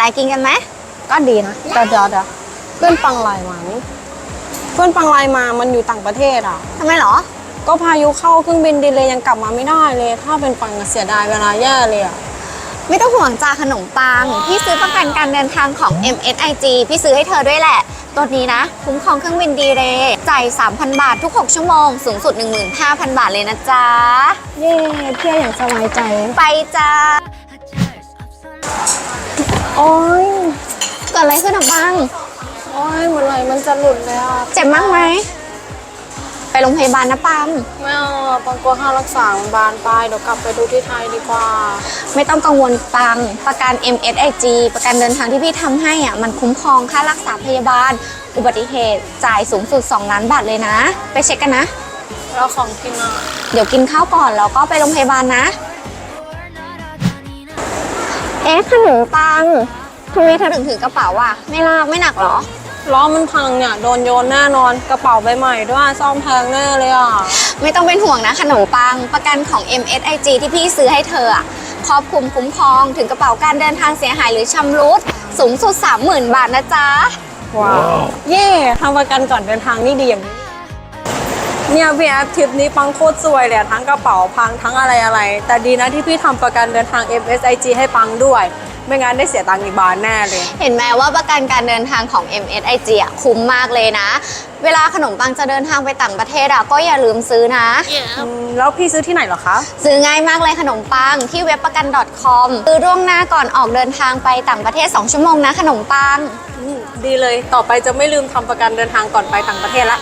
อะไรกินกันไหมก็ดีนะแต่เดี๋ยวเดี๋ยวเพื่อนปังไลน์มานี่เพื่อนปังไลน์มามันอยู่ต่างประเทศอะ ทำไมเหรอ ก็พายุเข้าเครื่องบินดีเลยยังกลับมาไม่ได้เลย ถ้าเป็นปังอะเสียดายเวลาแย่เลยอะ ไม่ต้องห่วงจ้าขนมปังพี่ซื้อประกันการเดินทางของ MSIG พี่ซื้อให้เธอด้วยแหละ ตัวนี้นะ คุ้มครองเครื่องบินดีเลยจ่าย3,000 บาททุก 6 ชั่วโมง สูงสุด 15,000 บาทเลยนะจ๊ะ เย่เที่ยวอย่างสบายใจ ไปจ้า โอ้ยเกิดอะไรขึ้นอะปังโอ้ยเมื่อไหร่มันจะหลุดเลยอะเจ็บมากไหม ไปโรงพยาบาลนะปังไม่เอาอะปังกลัวค่ารักษามันบานปลายเดี๋ยวกลับไปดูที่ไทยดีกว่า ไม่ต้องกังวลปัง ประกัน MSIG ประกันเดินทางที่พี่ทำให้อะมันคุ้มครองค่ารักษาพยาบาล อุบัติเหตุจ่ายสูงสุด 2 ล้านบาทเลยนะ ไปเช็คกันนะ แล้วของกินอะ เดี๋ยวกินข้าวก่อนแล้วก็ไปโรงพยาบาลนะ เอ๊ะขนมปังทำไมเธอถึงถือกระเป๋าอะ ไม่ลากไม่หนักเหรอ ล้อมันพังเนี่ยโดนโยนแน่นอนกระเป๋าใบใหม่ด้วยซ่อมแพงแน่เลยอะไม่ต้องเป็นห่วงนะขนมปังประกันของ MSIG ที่พี่ซื้อให้เธออะครอบคลุมคุ้มครองถึงกระเป๋าการเดินทางเสียหายหรือชำรุดสูงสุด 30,000 บาทนะจ๊ะ ว้าว เย่ทำประกันก่อนเดินทางนี่ดีอย่างนี้ เนี่ยพี่แอฟทริปนี้ปังโคตรสวยเลยอะทั้งกระเป๋าพังทั้งอะไรอะไร แต่ดีนะที่พี่ทำประกันเดินทาง MSIG ให้ปังด้วย ไม่งั้นได้เสียตังค์อีกบานแน่เลย เห็นไหมว่าประกันการเดินทางของ MSIG อะคุ้มมากเลยนะ เวลาขนมปังจะเดินทางไปต่างประเทศอะก็อย่าลืมซื้อนะ อืมแล้วพี่ซื้อที่ไหนเหรอคะ ซื้อง่ายมากเลยขนมปังที่เว็บประกัน .com ซื้อร่วงหน้าก่อนออกเดินทางไปต่างประเทศ 2 ชั่วโมงนะขนมปัง อืมดีเลยต่อไปจะไม่ลืมทำประกันเดินทางก่อนไปต่างประเทศละ